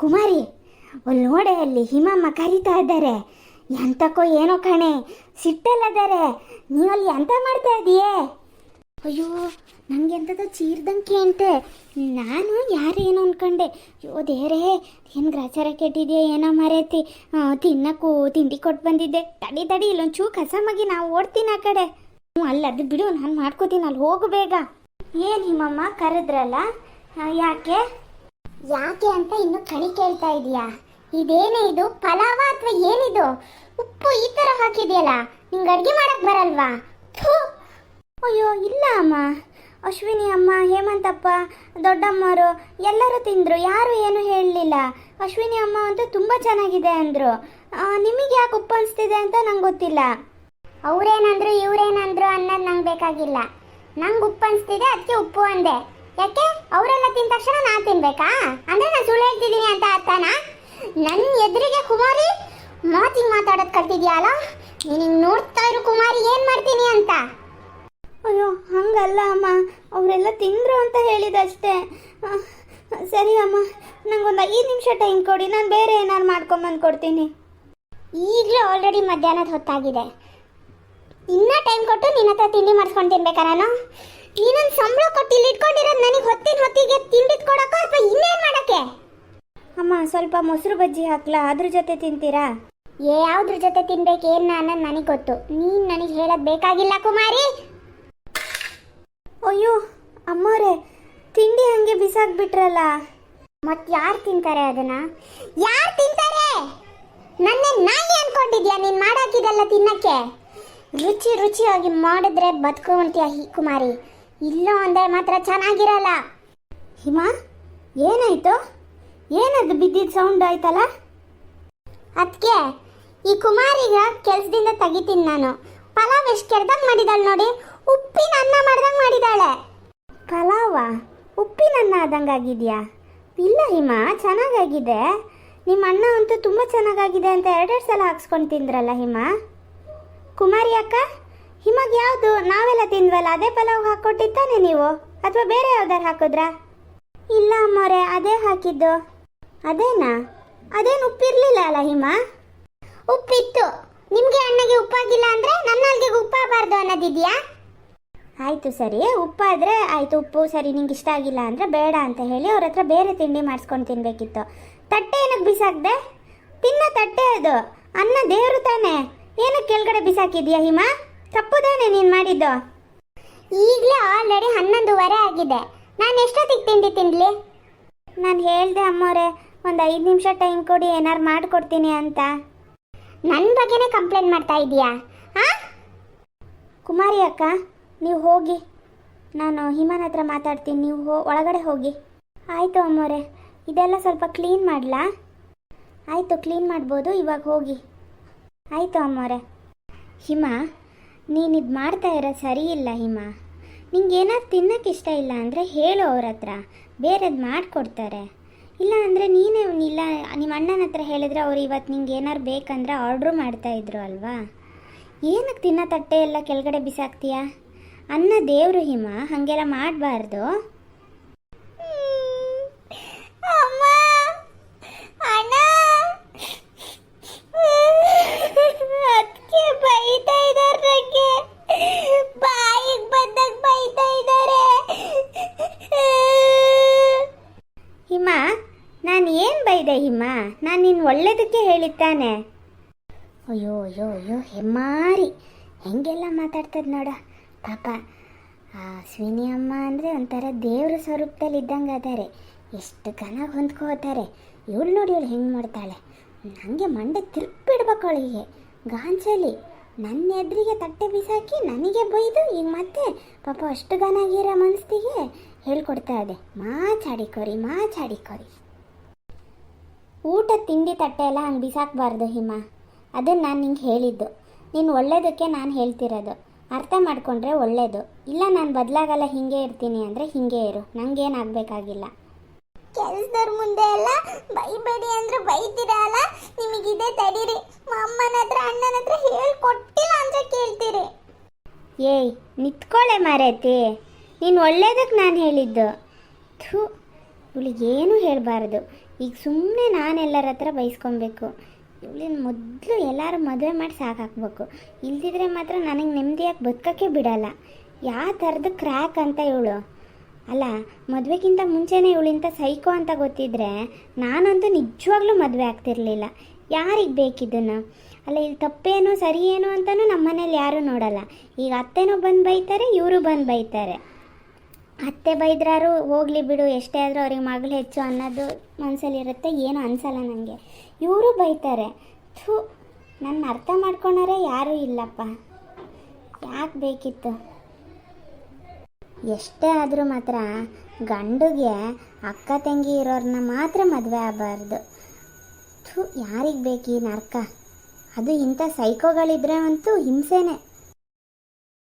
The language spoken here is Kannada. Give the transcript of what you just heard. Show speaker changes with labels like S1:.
S1: ಕುಮಾರಿ ಅಲ್ಲಿ ನೋಡೆ ಅಲ್ಲಿ ಹಿಮಮ್ಮ ಕರೀತಾ ಇದ್ದಾರೆ. ಎಂತಕ್ಕೋ ಏನೋ ಕಣೆ, ಸಿಟ್ಟಲ್ಲದಾರೆ. ನೀವಲ್ಲಿ ಎಂತ ಮಾಡ್ತಾ ಇದೀಯೇ? ಅಯ್ಯೋ ನನಗೆ ಎಂಥದ್ದು ಚೀರ್ದಂಗೆ ಅಂತೆ. ನಾನು ಯಾರೇನು ಅನ್ಕೊಂಡೆ. ಅಯ್ಯೋ ದೇರೇ ಏನು ಗ್ರಾಚಾರ ಕೆಟ್ಟಿದೆಯಾ, ಏನೋ ಮರೆತಿ. ತಿನ್ನಕ್ಕೂ ತಿಂಡಿ ಕೊಟ್ಟು ಬಂದಿದ್ದೆ. ತಡಿ ತಡಿ ಇಲ್ಲೊಂದು ಚೂ ಕಸಮಾಗಿ ನಾವು ಓಡ್ತೀನಿ ಆ ಕಡೆ. ಹ್ಞೂ ಅಲ್ಲ, ಅದು ಬಿಡು, ನಾನು ಮಾಡ್ಕೋತೀನಿ ಅಲ್ಲಿ ಹೋಗು ಬೇಗ. ಏನು ಹಿಮಮ್ಮ, ಕರೆದ್ರಲ್ಲ? ಯಾಕೆ? ಯಾಕೆ ಅಂತ ಇನ್ನು ಕಣಿ ಕೇಳ್ತಾ ಇದೀಯಾ? ಇದೇನೇ ಇದು? ಪಲಾವ ಅಥವಾ ಏನಿದು? ಉಪ್ಪು ಈ ತರ ಹಾಕಿದೆಯಲ್ಲ ನಿಂಗೆ ಅಡ್ಗೆ ಮಾಡಕ್ ಬರಲ್ವಾ? ಥು! ಅಯ್ಯೋ ಇಲ್ಲ ಅಮ್ಮ. ಅಶ್ವಿನಿ ಅಮ್ಮ ಹೇಮಂತಪ್ಪ ದೊಡ್ಡಮ್ಮರು ಎಲ್ಲರೂ ತಿಂದರು ಯಾರು ಏನು ಹೇಳಲಿಲ್ಲ. ಅಶ್ವಿನಿ ಅಮ್ಮ ಅಂತೂ ತುಂಬ ಚೆನ್ನಾಗಿದೆ ಅಂದರು. ನಿಮಗೆ ಯಾಕೆ ಉಪ್ಪು ಅನಿಸ್ತಿದೆ ಅಂತ ನಂಗೆ ಗೊತ್ತಿಲ್ಲ. ಅವರೇನಂದ್ರು ಇವರೇನಂದ್ರು ಅನ್ನೋದು ನಂಗೆ ಬೇಕಾಗಿಲ್ಲ. ನಂಗೆ ಉಪ್ಪು ಅನಿಸ್ತಿದೆ ಅದಕ್ಕೆ ಉಪ್ಪು ಅಂದೆ. ಯಾಕೆ? ಅವರೆಲ್ಲ ತಿಂದ ತಕ್ಷಣ ನಾನು ತಿನ್ಬೇಕಾ? ಅಂದ್ರೆ ನಾನು ಸುಳ್ಳು ಹೇಳ್ತಿದ್ದೀನಿ ಅಂತ ಅರ್ಥನ? ನನ್ನ ಎದುರಿಗೆ ಕುಮಾರಿ ಮಾತಿಂಗ್ ಮಾತಾಡೋದು ಕಲ್ತಿದ್ಯಾಲ? ನೀನು ನೋಡ್ತಾ ಇರು ಕುಮಾರಿ ಏನು ಮಾಡ್ತೀನಿ ಅಂತ? ಅಯ್ಯೋ ಹಂಗಲ್ಲ ಅಮ್ಮ. ಅವರೆಲ್ಲ ತಿಂದರು ಅಂತ ಹೇಳಿದಷ್ಟೇ. ಸರಿ ಅಮ್ಮ. ನಂಗೊಂದು ಐದು ನಿಮಿಷ ಟೈಮ್ ಕೊಡಿ. ನಾನು ಬೇರೆ ಏನಾರು ಮಾಡ್ಕೊಂಬಂದು ಕೊಡ್ತೀನಿ. ಈಗಲೂ ಆಲ್ರೆಡಿ ಮಧ್ಯಾಹ್ನದ ಹೊತ್ತಾಗಿದೆ. ಇನ್ನೂ ಟೈಮ್ ಕೊಟ್ಟು ನಿನ್ನ ಹತ್ರ ತಿಂಡಿ ಮಾಡಿಸ್ಕೊಂಡು ತಿನ್ಬೇಕಾ ನಾನು? ನೀನೊಂದು ಸಂಬಳ ಕೊಟ್ಟು ಇಲ್ಲಿ ಇಟ್ಕೊಂಡಿರೋದು ನನಗೆ ಹೊತ್ತಿನ ಹೊತ್ತಿಗೆ ತಿಂಡಿ ಕೊಡಕ ಅಥವಾ ಇನ್ನೇನು ಮಾಡಕ್ಕೆ? ಅಮ್ಮ ಸ್ವಲ್ಪ ಮೊಸರು ಬಜ್ಜಿ ಹಾಕ್ಲಾ ಅದ್ರ ಜೊತೆ ತಿಂತೀರಾ? ಏ ಯಾವ್ದ್ರ ಜೊತೆ ತಿನ್ಬೇಕು ಏನು ಅನ್ನೋದು ನನಗೆ ಗೊತ್ತು. ನೀನು ನನಗೆ ಹೇಳೋದು ಬೇಕಾಗಿಲ್ಲ ಕುಮಾರಿ! ಅಯ್ಯೋ ಅಮ್ಮೋರೆ ತಿಂಡಿ ಹಂಗೆ ಬಿಸಾಕ್ಬಿಟ್ರಲ್ಲ. ಮತ್ ಯಾರ್ ತಿಂತಾರೆ ಅದನ್ನ? ಯಾರು ತಿಂತಾರೆ? ನನ್ನ ನಾಯಿ ಅನ್ಕೊಂಡಿದ್ಯಾ ನೀನ್ ಮಾಡಾಕಿದೆಲ್ಲ ತಿನ್ನಕ್ಕೆ? ರುಚಿ ರುಚಿಯಾಗಿ ಮಾಡಿದ್ರೆ ಬದುಕೊಂತೀಯ ಹಿ ಕುಮಾರಿ. ಇಲ್ಲ ಒಂದೇ ಮಾತ್ರ ಚೆನ್ನಾಗಿರಲ್ಲ. ಹಿಮ, ಏನಾಯ್ತು? ಏನದು ಬಿದ್ದಿದ್ದ ಸೌಂಡ್ ಆಯ್ತಲ್ಲ? ಅದಕ್ಕೆ ಈ ಕುಮಾರಿಗ ಕೆಲ್ಸದಿಂದ ತೆಗಿತೀನಿ ನಾನು. ಪಲಾವ್ ಎಷ್ಟು ಕೆಡ್ದಂಗೆ ಮಾಡಿದಾಳೆ ನೋಡಿ. ಉಪ್ಪಿನ ಅನ್ನ ಮಾಡ್ದಂಗೆ ಮಾಡಿದಾಳೆ. ಪಲಾವ? ಉಪ್ಪಿನ ಅನ್ನ ಆದಂಗೆ ಆಗಿದೆಯಾ? ಇಲ್ಲ ಹಿಮ, ಚೆನ್ನಾಗಾಗಿದೆ. ನಿಮ್ಮ ಅಣ್ಣ ಅಂತೂ ತುಂಬ ಚೆನ್ನಾಗಾಗಿದೆ ಅಂತ ಎರಡೆರಡು ಸಲ ಹಾಕ್ಸ್ಕೊಂಡು ತಿಂದ್ರಲ್ಲ ಹಿಮ? ಕುಮಾರಿ ಅಕ್ಕ? ಹಿಮಗೆ ಯಾವುದು? ನಾವೆಲ್ಲ ತಿಂದ್ವಲ್ಲ, ಅದೇ ಪಲಾವ್ ಹಾಕ್ಕೊಟ್ಟಿತ್ತಾನೆ ನೀವು? ಅಥವಾ ಬೇರೆ ಯಾವ್ದಾರು ಹಾಕಿದ್ರಾ? ಇಲ್ಲ ಅಮ್ಮೋರೆ, ಅದೇ ಹಾಕಿದ್ದು. ಅದೇನಾ? ಅದೇನು ಉಪ್ಪಿರ್ಲಿಲ್ಲ ಅಲ್ಲ ಹಿಮ? ಉಪ್ಪಿತ್ತು. ನಿಮ್ಗೆ ಅಣ್ಣಗೆ ಉಪ್ಪಾಗಿಲ್ಲ ಅಂದ್ರೆ ನನ್ನ ಅಲ್ಗೆ ಉಪ್ಪಾಗಬಾರ್ದು ಅನ್ನೋದಿದ್ಯಾ? ಆಯ್ತು ಸರಿ ಉಪ್ಪಾದ್ರೆ ಆಯ್ತು, ಉಪ್ಪು ಸರಿ, ನಿಂಗೆ ಇಷ್ಟ ಆಗಿಲ್ಲ ಅಂದ್ರೆ ಬೇಡ ಅಂತ ಹೇಳಿ ಅವ್ರ ಹತ್ರ ಬೇರೆ ತಿಂಡಿ ಮಾಡಿಸ್ಕೊಂಡು ತಿನ್ಬೇಕಿತ್ತು. ತಟ್ಟೆ ಏನಕ್ಕೆ ಬಿಸಾಕ್ದೆ? ತಿನ್ನ ತಟ್ಟೆ ಅದು. ಅನ್ನ ದೇವ್ರು ತಾನೆ. ಏನಕ್ಕೆ ಕೆಳಗಡೆ ಬಿಸಾಕಿದ್ಯಾ ಹಿಮ? ತಪ್ಪು ನೀನ್ ಮಾಡಿದ್ದು. ಈಗಲೇ ಆಲ್ರೆಡಿ ಹನ್ನೊಂದುವರೆ ಆಗಿದೆ. ನಾನು ಎಷ್ಟೊತ್ತಿಗೆ ತಿಂಡಿ ತಿನ್ಲಿ? ನಾನು ಹೇಳ್ದೆ ಅಮ್ಮೋರೆ, ಒಂದು ಐದು ನಿಮಿಷ ಟೈಮ್ ಕೊಡಿ, ಏನಾರು ಮಾಡಿಕೊಡ್ತೀನಿ ಅಂತ. ನನ್ನ ಬಗ್ಗೆನೇ ಕಂಪ್ಲೇಂಟ್ ಮಾಡ್ತಾ ಇದೀಯಾ ಹಾಂ ಕುಮಾರಿ ಅಕ್ಕ, ನೀವು ಹೋಗಿ. ನಾನು ಹಿಮಾನ್ ಹತ್ರ ಮಾತಾಡ್ತೀನಿ, ನೀವು ಹೋ, ಒಳಗಡೆ ಹೋಗಿ. ಆಯಿತು ಅಮ್ಮೋರೆ, ಇದೆಲ್ಲ ಸ್ವಲ್ಪ ಕ್ಲೀನ್ ಮಾಡಲಾ? ಆಯಿತು ಕ್ಲೀನ್ ಮಾಡ್ಬೋದು, ಇವಾಗ ಹೋಗಿ. ಆಯಿತು ಅಮ್ಮೋರೆ. ಹಿಮ ನೀನು ಇದು ಮಾಡ್ತಾ ಇರೋ ಸರಿ ಇಲ್ಲ ಹಿಮ. ನಿಂಗೆ ಏನಾದ್ರು ತಿನ್ನಕ್ಕೆ ಇಷ್ಟ ಇಲ್ಲ ಅಂದರೆ ಹೇಳು ಅವ್ರ ಹತ್ರ. ಬೇರೆದು ಮಾಡಿಕೊಡ್ತಾರೆ. ಇಲ್ಲ ಅಂದರೆ ನೀನೇ ಇಲ್ಲ ನಿಮ್ಮ ಅಣ್ಣನ ಹತ್ರ ಹೇಳಿದ್ರೆ ಅವ್ರು ಇವತ್ತು ನಿಂಗೆ ಏನಾದ್ರು ಬೇಕಂದ್ರೆ ಆರ್ಡ್ರು ಮಾಡ್ತಾಯಿದ್ರು ಅಲ್ವಾ? ಏನಕ್ಕೆ ತಿನ್ನೋ ತಟ್ಟೆ ಎಲ್ಲ ಕೆಳಗಡೆ ಬಿಸಾಕ್ತೀಯಾ? ಅನ್ನ ದೇವರು ಹಿಮ, ಹಾಗೆಲ್ಲ ಮಾಡಬಾರ್ದು ಅಮ್ಮ ಅಣ್ಣ ಅದಕ್ಕೆ ಬೈತಾ ಇದ್ದಾರೆ ನನಗೆ ಬಾಯಿಗೆ ಬಂದಾಗ ಬೈತಾ ಇದ್ದಾರೆ ಹಿಮ ನಾನು ಏನು ಬೈದೆ ಹಿಮ್ಮ ನಾನು ನಿನ್ನ ಒಳ್ಳೇದಕ್ಕೆ ಹೇಳಿದ್ದಾನೆ. ಅಯ್ಯೋ ಅಯ್ಯೋ ಅಯ್ಯೋ, ಹೆಮ್ಮಾರಿ. ಹೆಂಗೆಲ್ಲ ಮಾತಾಡ್ತದ ನೋಡ. ಪಾಪ, ಆ, ಸ್ವಿನಿ ಅಮ್ಮ ಅಂದರೆ ಒಂಥರ ದೇವ್ರ ಸ್ವರೂಪದಲ್ಲಿ ಇದ್ದಂಗೆ ಅದಾರೆ. ಎಷ್ಟು ಘನ ಹೊಂದ್ಕೋತಾರೆ ಇವಳು ನೋಡಿ ಇವಳು ಹೆಂಗೆ ಮಾಡ್ತಾಳೆ. ನನಗೆ ಮಂಡೆ ತಿರುಪಿಡ್ಬೇಕು ಅವಳಿಗೆ. ಗಾಂಚಲಿ, ನನ್ನ ಎದುರಿಗೆ ತಟ್ಟೆ ಬಿಸಾಕಿ ನನಗೆ ಬೈದು, ಈಗ ಮತ್ತೆ ಪಾಪ ಅಷ್ಟು ಗಾನಾಗಿರೋ ಮನಸ್ಸಿಗೆ ಹೇಳ್ಕೊಡ್ತಾ ಇದೆ. ಮಾಚಾಡಿಕೋರಿ ಮಾಚಾಡಿಕೋರಿ ಊಟ ತಿಂಡಿ ತಟ್ಟೆ ಎಲ್ಲ ಹಂಗೆ ಬಿಸಾಕಬಾರ್ದು ಹಿಮ. ಅದನ್ನು ನಾನು ನಿಂಗೆ ಹೇಳಿದ್ದು. ನೀನು ಒಳ್ಳೇದಕ್ಕೆ ನಾನು ಹೇಳ್ತಿರೋದು. ಅರ್ಥ ಮಾಡಿಕೊಂಡ್ರೆ ಒಳ್ಳೇದು. ಇಲ್ಲ ನಾನು ಬದಲಾಗಲ್ಲ ಹಿಂಗೆ ಇರ್ತೀನಿ ಅಂದರೆ ಹಿಂಗೆ ಇರು. ನಂಗೇನಾಗಬೇಕಾಗಿಲ್ಲ. ಕೆಲಸದವ್ರ ಮುಂದೆ ಎಲ್ಲ ಬೈಬೇಡಿ ಅಂದ್ರೆ ಬೈತೀರಾ ಅಲ್ಲ? ನಿಮಗಿದೆ ತಡೀರಿ. ಅಮ್ಮನ ಹತ್ರ ಅಣ್ಣನ ಹತ್ರ ಹೇಳ್ಕೊಟ್ಟಿಲ್ಲ ಅಂದ್ರೆ ಕೇಳ್ತೀರಿ. ಏಯ್ ನಿತ್ಕೊಳ್ಳೆ ಮಾರೈತಿ. ನೀನು ಒಳ್ಳೇದಕ್ಕೆ ನಾನು ಹೇಳಿದ್ದು. ಥೂ. ಇವಳಿಗೇನು ಹೇಳಬಾರ್ದು. ಈಗ ಸುಮ್ಮನೆ ನಾನೆಲ್ಲರ ಹತ್ರ ಬೈಸ್ಕೊಬೇಕು. ಇವಳಿನ ಮೊದಲು ಎಲ್ಲರೂ ಮದುವೆ ಮಾಡಿ ಸಾಕಾಕ್ಬೇಕು. ಇಲ್ದಿದ್ರೆ ಮಾತ್ರ ನನಗೆ ನೆಮ್ಮದಿಯಾಗಿ ಬದುಕಕ್ಕೆ ಬಿಡಲ್ಲ. ಯಾವ ಥರದ ಕ್ರ್ಯಾಕ್ ಅಂತ ಇವಳು. ಅಲ್ಲ, ಮದುವೆಗಿಂತ ಮುಂಚೆನೇ ಇವಳಿಂತ ಸೈಕೋ ಅಂತ ಗೊತ್ತಿದ್ರೆ ನಾನಂತೂ ನಿಜವಾಗ್ಲೂ ಮದುವೆ ಆಗ್ತಿರ್ಲಿಲ್ಲ. ಯಾರಿಗೆ ಬೇಕಿದ್ದನ್ನು ಅಲ್ಲ, ಇಲ್ಲಿ ತಪ್ಪೇನು ಸರಿ ಏನು ಅಂತಲೂ ನಮ್ಮ ಮನೇಲಿ ಯಾರೂ ನೋಡಲ್ಲ. ಈಗ ಅತ್ತೆನೂ ಬಂದು ಬೈತಾರೆ, ಇವರು ಬಂದು ಬೈತಾರೆ. ಅತ್ತೆ ಬೈದ್ರಾರು, ಹೋಗ್ಲಿ ಬಿಡು, ಎಷ್ಟೇ ಆದರೂ ಅವ್ರಿಗೆ ಮಗಳು ಹೆಚ್ಚು ಅನ್ನೋದು ಮನಸ್ಸಲ್ಲಿರುತ್ತೆ ಏನೂ ಅನ್ಸಲ್ಲ ನನಗೆ ಇವರು ಬೈತಾರೆ, ಥೂ ನನ್ನ ಅರ್ಥ ಮಾಡ್ಕೊಳೋರೆ ಯಾರೂ ಇಲ್ಲಪ್ಪ. ಯಾಕೆ ಬೇಕಿತ್ತು? ಎಷ್ಟೇ ಆದರೂ ಮಾತ್ರ ಗಂಡುಗೆ ಅಕ್ಕ ತಂಗಿ ಇರೋರನ್ನ ಮಾತ್ರ ಮದುವೆ ಆಗಬಾರ್ದು. ಥೂ, ಯಾರಿಗೆ ಬೇಕು ಈ ನರ್ಕ? ಅದು ಇಂಥ ಸೈಕೋಗಳಿದ್ರೆ ಅಂತೂ ಹಿಂಸೆನೇ.